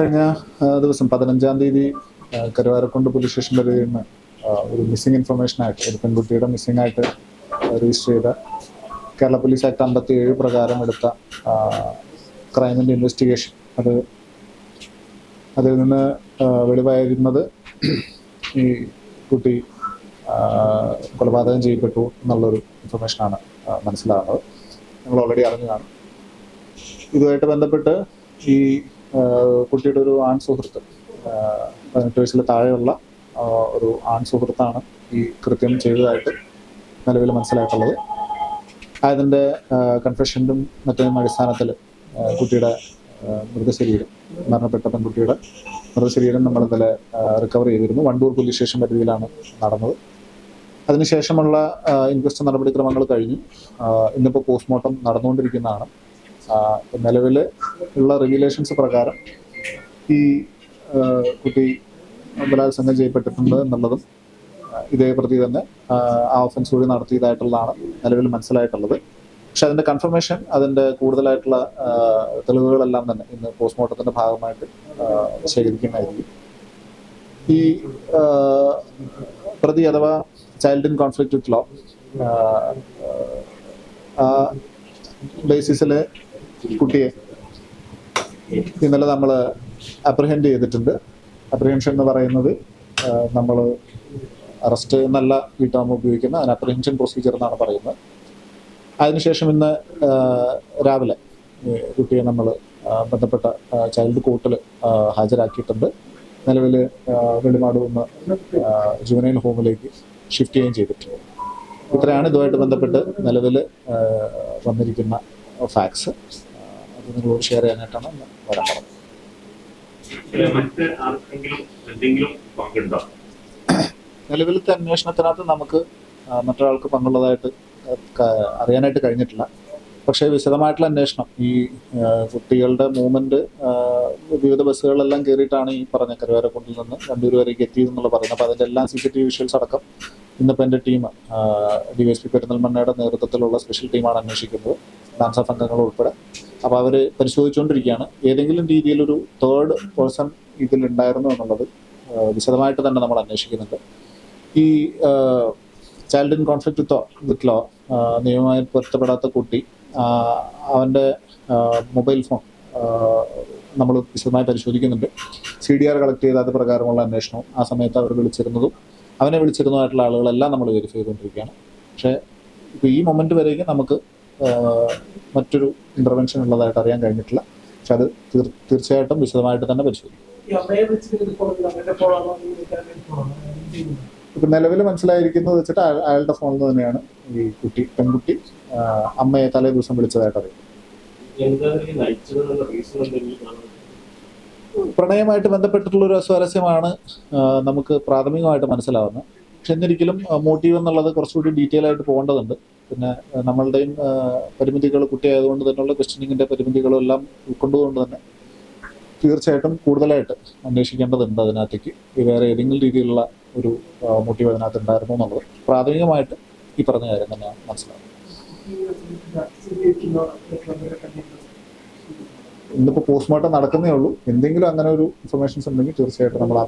കഴിഞ്ഞ ദിവസം പതിനഞ്ചാം തീയതി കരുവാരക്കൊണ്ട് പോലീസ് സ്റ്റേഷൻ പരിധിയിൽ നിന്ന് ഒരു മിസ്സിംഗ് ഇൻഫർമേഷൻ ആയിട്ട് ഒരു പെൺകുട്ടിയുടെ മിസ്സിംഗ് ആയിട്ട് രജിസ്റ്റർ ചെയ്ത കേരള പോലീസ് ആക്ട് അമ്പത്തി ഏഴ് പ്രകാരം എടുത്ത ക്രൈമിന്റെ ഇൻവെസ്റ്റിഗേഷൻ അത് അതിൽ നിന്ന് വെളിവായിരുന്നത് ഈ കുട്ടി കൊലപാതകം ചെയ്യപ്പെട്ടു എന്നുള്ളൊരു ഇൻഫർമേഷനാണ് മനസ്സിലാകുന്നത് നമ്മൾ ഓൾറെഡി അറിഞ്ഞതാണ്. ഇതുമായിട്ട് ബന്ധപ്പെട്ട് ഈ കുട്ടിയുടെ ഒരു ആൺ സുഹൃത്ത് പതിനെട്ട് വയസ്സിൽ താഴെയുള്ള ഒരു ആൺ സുഹൃത്താണ് ഈ കൃത്യം ചെയ്തതായിട്ട് നിലവിൽ മനസ്സിലായിട്ടുള്ളത്. അതിന്റെ കൺഫെഷന്റെ മറ്റും അടിസ്ഥാനത്തിൽ കുട്ടിയുടെ മൃതശരീരം മരണപ്പെട്ട പെൺകുട്ടിയുടെ മൃതശരീരം നമ്മൾ ഇന്നലെ റിക്കവർ ചെയ്തിരുന്നു. വണ്ടൂർ പോലീസ് സ്റ്റേഷൻ പരിധിയിലാണ് നടന്നത്. അതിനുശേഷമുള്ള ഇൻക്വസ്റ്റ് നടപടിക്രമങ്ങൾ കഴിഞ്ഞു. ഇന്നിപ്പോൾ പോസ്റ്റ്മോർട്ടം നടന്നുകൊണ്ടിരിക്കുന്നതാണ്. നിലവിൽ ഉള്ള റെഗുലേഷൻസ് പ്രകാരം ഈ കുട്ടി ബലാത്സംഗം ചെയ്യപ്പെട്ടിട്ടുണ്ട് എന്നുള്ളതും ഇതേ പ്രതി തന്നെ ആ, ഓഫൻസ് കൂടി നടത്തിയതായിട്ടുള്ളതാണ് നിലവിൽ മനസ്സിലായിട്ടുള്ളത്. പക്ഷെ അതിന്റെ കൺഫർമേഷൻ അതിന്റെ കൂടുതലായിട്ടുള്ള തെളിവുകളെല്ലാം തന്നെ ഇന്ന് പോസ്റ്റ്മോർട്ടത്തിന്റെ ഭാഗമായിട്ട് ശേഖരിക്കുന്നതായിരിക്കും. ഈ പ്രതി അഥവാ child in conflict with law ബേസിസിൽ കുട്ടിയെ ഇന്നലെ നമ്മൾ അപ്രിഹെൻഡ് ചെയ്തിട്ടുണ്ട്. അപ്രഹെൻഷൻ എന്ന് പറയുന്നത് നമ്മൾ അറസ്റ്റ് എന്നല്ല ഈ ടേം ഉപയോഗിക്കുന്ന അതിന് അപ്രിഹെൻഷൻ പ്രൊസീജിയർ എന്നാണ് പറയുന്നത്. അതിനുശേഷം ഇന്ന് രാവിലെ കുട്ടിയെ നമ്മൾ ബന്ധപ്പെട്ട ചൈൽഡ് കോർട്ടിൽ ഹാജരാക്കിയിട്ടുണ്ട്. നിലവിൽ വെളിമാട് നിന്ന് ഹോമിലേക്ക് ഷിഫ്റ്റ് ചെയ്യുകയും ചെയ്തിട്ടുണ്ട്. ഇത്രയാണ് ഇതുമായിട്ട് ബന്ധപ്പെട്ട് നിലവിൽ വന്നിരിക്കുന്ന ഫാക്ട്സ് അത് നിങ്ങളോട് ഷെയർ ചെയ്യാനായിട്ടാണ് ഞാൻ വരാൻ പറഞ്ഞത് നിലവിലത്തെ അന്വേഷണത്തിനകത്ത് നമുക്ക് മറ്റൊരാൾക്ക് പങ്കുള്ളതായിട്ട് അറിയാനായിട്ട് കഴിഞ്ഞിട്ടില്ല പക്ഷേ വിശദമായിട്ടുള്ള അന്വേഷണം ഈ കുട്ടികളുടെ മൂവ്മെന്റ് വിവിധ ബസ്സുകളെല്ലാം കയറിയിട്ടാണ് ഈ പറഞ്ഞ കരുവാരക്കുണ്ടിൽ നിന്ന് രണ്ടൂർ വരേക്ക് എത്തിയതെന്നുള്ള പറയുന്നത് അപ്പോൾ അതിന്റെ എല്ലാം C C T V visuals അടക്കം ഇന്നിപ്പോൾ എന്റെ ടീം ഡി എസ് പി പെരുന്നൽമണ്ണയുടെ നേതൃത്വത്തിലുള്ള സ്പെഷ്യൽ ടീമാണ് അന്വേഷിക്കുന്നത് ഡാൻസ് ഓഫ് അംഗങ്ങൾ ഉൾപ്പെടെ അപ്പോൾ അവർ പരിശോധിച്ചുകൊണ്ടിരിക്കുകയാണ് ഏതെങ്കിലും രീതിയിൽ രീതിയിലൊരു തേർഡ് പേഴ്സൺ ഇതിലുണ്ടായിരുന്നു എന്നുള്ളത് വിശദമായിട്ട് തന്നെ നമ്മൾ അന്വേഷിക്കുന്നുണ്ട്. ഈ child in conflict with with law നിയമമായി പൊരുത്തപ്പെടാത്ത കുട്ടി അവന്റെ മൊബൈൽ ഫോൺ നമ്മൾ വിശദമായി പരിശോധിക്കുന്നുണ്ട്. സി ഡി ആർ കളക്ട് ചെയ്ത അത് പ്രകാരമുള്ള അന്വേഷണവും ആ സമയത്ത് അവർ വിളിച്ചിരുന്നതും അവനെ വിളിച്ചിരുന്നതായിട്ടുള്ള ആളുകളെല്ലാം നമ്മൾ വെരിഫൈ ചെയ്തുകൊണ്ടിരിക്കുകയാണ്. പക്ഷേ ഇപ്പോൾ ഈ മൊമെന്റ് വരേക്കും നമുക്ക് മറ്റൊരു ഇന്റർവെൻഷൻ ഉള്ളതായിട്ട് അറിയാൻ കഴിഞ്ഞിട്ടില്ല. പക്ഷെ അത് തീർച്ചയായിട്ടും വിശദമായിട്ട് തന്നെ പരിശോധിക്കും. ഇപ്പൊ നിലവിൽ മനസ്സിലായിരിക്കുന്നത് വെച്ചിട്ട് അയാളുടെ ഫോണിൽ നിന്ന് തന്നെയാണ് ഈ കുട്ടി പെൺകുട്ടി അമ്മയെ തലേ ദിവസം വിളിച്ചതായിട്ട് അറിയാം? പ്രണയമായിട്ട് ബന്ധപ്പെട്ടിട്ടുള്ള ഒരു അസ്വാരസ്യമാണ് നമുക്ക് പ്രാഥമികമായിട്ട് മനസ്സിലാവുന്നത്. പക്ഷെ എന്നിരിക്കലും മോട്ടീവ് എന്നുള്ളത് കുറച്ചുകൂടി ഡീറ്റെയിൽ ആയിട്ട് പോകേണ്ടതുണ്ട്. പിന്നെ നമ്മളുടെയും പരിമിതികൾ കുട്ടിയായതുകൊണ്ട് തന്നെയുള്ള ക്വസ്റ്റിനിങ്ങിന്റെ പരിമിതികളും എല്ലാം ഉൾക്കൊണ്ടുകൊണ്ട് തന്നെ തീർച്ചയായിട്ടും കൂടുതലായിട്ട് അന്വേഷിക്കേണ്ടതുണ്ട് അതിനകത്തേക്ക്. വേറെ ഏതെങ്കിലും രീതിയിലുള്ള ഒരു മോട്ടീവ് അതിനകത്ത് ഉണ്ടായിരുന്നു എന്നുള്ളത് പ്രാഥമികമായിട്ട് ഈ പറഞ്ഞ കാര്യം തന്നെയാണ് മനസ്സിലാവുന്നത്. ഇന്നിപ്പോൾ പോസ്റ്റ്മോർട്ടം നടക്കുന്നേ ഉള്ളൂ. എന്തെങ്കിലും അങ്ങനെ ഒരു ഇൻഫർമേഷൻസ് ഉണ്ടെങ്കിൽ തീർച്ചയായിട്ടും നമ്മൾ ആ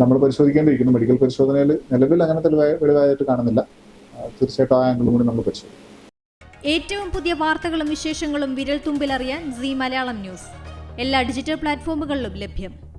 നമ്മൾ പരിശോധിക്കേണ്ടിയിരിക്കുന്നു. മെഡിക്കൽ പരിശോധനയിൽ നിലവിൽ അങ്ങനെ വെളിവായിട്ട് കാണുന്നില്ല. തീർച്ചയായിട്ടും ആ ആംഗിളും കൂടി നമ്മൾ പരിശോധിക്കും. ഏറ്റവും പുതിയ വാർത്തകളും വിശേഷങ്ങളും വിരൽ തുമ്പിലറിയാൻ സി മലയാളം ന്യൂസ്. എല്ലാ ഡിജിറ്റൽ പ്ലാറ്റ്ഫോമുകളിലും ലഭ്യം.